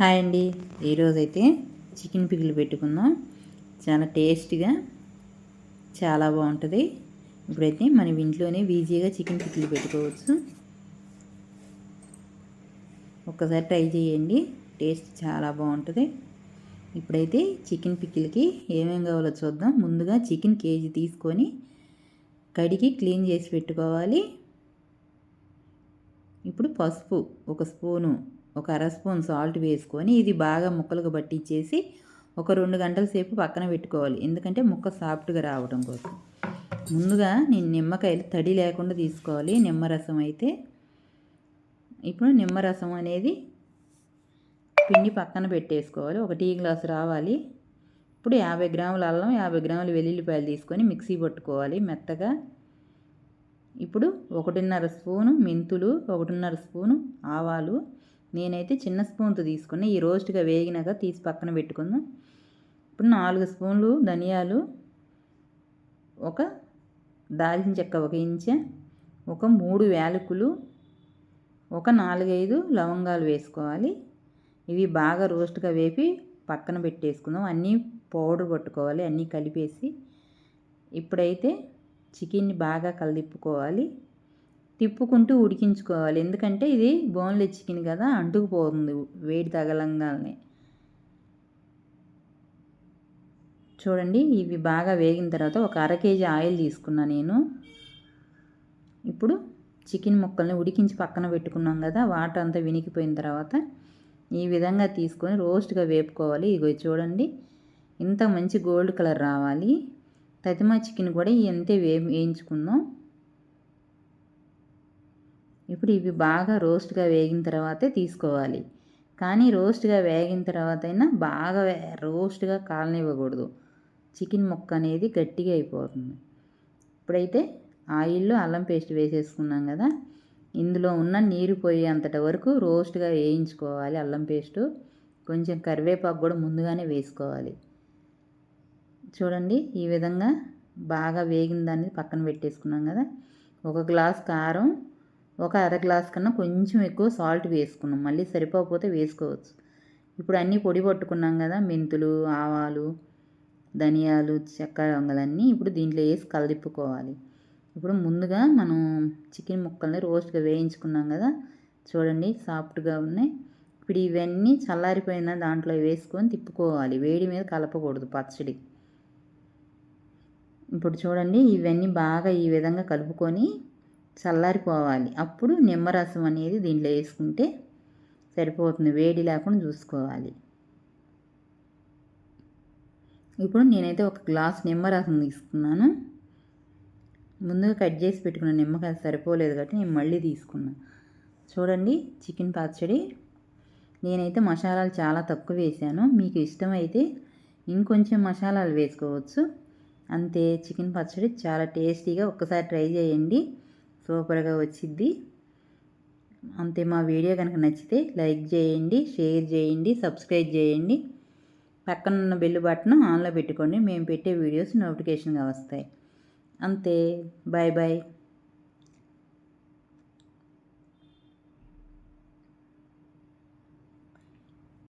Hi అండి. ఈరోజైతే chicken pickle పెట్టుకుందాం. చాలా టేస్టీగా చాలా బాగుంటుంది. ఇప్పుడైతే మనం ఇంట్లోనే ఈజీగా చికెన్ పికిల్ పెట్టుకోవచ్చు. ఒక్కసారి ట్రై చేయండి. టేస్ట్ చాలా బాగుంటుంది. ఇప్పుడైతే చికెన్ పికిల్కి ఏమేమి కావాలో చూద్దాం. ముందుగా చికెన్ కేజీ తీసుకొని కడిగి క్లీన్ చేసి పెట్టుకోవాలి. ఇప్పుడు పసుపు ఒక స్పూను ఒక అర స్పూన్ సాల్ట్ వేసుకొని ఇది బాగా ముక్కలకు పట్టించేసి ఒక రెండు గంటల సేపు పక్కన పెట్టుకోవాలి. ఎందుకంటే ముక్క సాఫ్ట్గా రావడం కోసం. ముందుగా నేను నిమ్మకాయలు తడి లేకుండా తీసుకోవాలి. నిమ్మరసం అయితే ఇప్పుడు నిమ్మరసం అనేది పిండి పక్కన పెట్టేసుకోవాలి. ఒక టీ గ్లాస్ రావాలి. ఇప్పుడు యాభై గ్రాముల అల్లం యాభై గ్రాముల వెల్లుల్లిపాయలు తీసుకొని మిక్సీ పట్టుకోవాలి మెత్తగా. ఇప్పుడు ఒకటిన్నర స్పూను మెంతులు ఒకటిన్నర స్పూను ఆవాలు నేనైతే చిన్న స్పూన్తో తీసుకుని ఈ రోస్ట్గా వేగినాక తీసి పక్కన పెట్టుకుందాం. ఇప్పుడు నాలుగు స్పూన్లు ధనియాలు ఒక దాల్చిన చెక్క ఒక ఇంచ ఒక మూడు యాలకులు ఒక నాలుగైదు లవంగాలు వేసుకోవాలి. ఇవి బాగా రోస్ట్గా వేపి పక్కన పెట్టేసుకుందాం. అన్నీ పౌడర్ పట్టుకోవాలి అన్నీ కలిపేసి. ఇప్పుడైతే చికెన్ని బాగా కలిపుకోవాలి తిప్పుకుంటూ ఉడికించుకోవాలి. ఎందుకంటే ఇది బోన్లు చికెన్ కదా అంటుకుపోతుంది వేడి తగలంగానే. చూడండి ఇవి బాగా వేగిన తర్వాత ఒక అర కేజీ ఆయిల్ తీసుకున్నా నేను. ఇప్పుడు చికెన్ ముక్కల్ని ఉడికించి పక్కన పెట్టుకున్నాం కదా వాటర్ అంతా వినికిపోయిన తర్వాత ఈ విధంగా తీసుకొని రోస్ట్గా వేపుకోవాలి. ఇగో చూడండి ఇంత మంచి గోల్డ్ కలర్ రావాలి. తతిమా చికెన్ కూడా ఎంతే వే వేయించుకుందాం ఇప్పుడు ఇవి బాగా రోస్ట్గా వేగిన తర్వాతే తీసుకోవాలి. కానీ రోస్ట్గా వేగిన తర్వాత అయినా బాగా రోస్ట్గా కాలనివ్వకూడదు. చికెన్ ముక్క అనేది గట్టిగా అయిపోతుంది. ఇప్పుడైతే ఆయిల్లో అల్లం పేస్ట్ వేసేసుకున్నాం కదా ఇందులో ఉన్న నీరు పోయేంతట వరకు రోస్ట్గా వేయించుకోవాలి అల్లం పేస్టు. కొంచెం కరివేపాకు కూడా ముందుగానే వేసుకోవాలి. చూడండి ఈ విధంగా బాగా వేగిన దాన్ని పక్కన పెట్టేసుకున్నాం కదా ఒక గ్లాస్ కారం ఒక అర గ్లాస్ కన్నా కొంచెం ఎక్కువ సాల్ట్ వేసుకున్నాం. మళ్ళీ సరిపోకపోతే వేసుకోవచ్చు. ఇప్పుడు అన్నీ పొడి పట్టుకున్నాం కదా మెంతులు ఆవాలు ధనియాలు చెక్క వంగలన్నీ ఇప్పుడు దీంట్లో వేసి కలదిప్పుకోవాలి ఇప్పుడు ముందుగా మనం చికెన్ ముక్కల్ని రోస్ట్గా వేయించుకున్నాం కదా చూడండి సాఫ్ట్గా ఉన్నాయి. ఇప్పుడు ఇవన్నీ చల్లారిపోయిన దాంట్లో వేసుకొని తిప్పుకోవాలి. వేడి మీద కలపకూడదు పచ్చడి. ఇప్పుడు చూడండి ఇవన్నీ బాగా ఈ విధంగా కలుపుకొని చల్లారిపోవాలి. అప్పుడు నిమ్మరసం అనేది దీంట్లో వేసుకుంటే సరిపోతుంది. వేడి లేకుండా చూసుకోవాలి. ఇప్పుడు నేనైతే ఒక గ్లాస్ నిమ్మరసం తీసుకున్నాను. ముందుగా కట్ చేసి పెట్టుకున్న నిమ్మకాయ సరిపోలేదు కాబట్టి నేను మళ్ళీ తీసుకున్నాను చూడండి చికెన్ పచ్చడి. నేనైతే మసాలాలు చాలా తక్కువ వేసాను. మీకు ఇష్టమైతే ఇంకొంచెం మసాలాలు వేసుకోవచ్చు. అంతే చికెన్ పచ్చడి చాలా టేస్టీగా ఒక్కసారి ట్రై చేయండి. సూపర్గా వచ్చిద్ది. అంతే మా వీడియో కనుక నచ్చితే లైక్ చేయండి షేర్ చేయండి సబ్స్క్రైబ్ చేయండి. పక్కన ఉన్న బెల్ బటన్ ఆన్లో పెట్టుకోండి. మేము పెట్టే వీడియోస్ నోటిఫికేషన్గా వస్తాయి. అంతే. Bye bye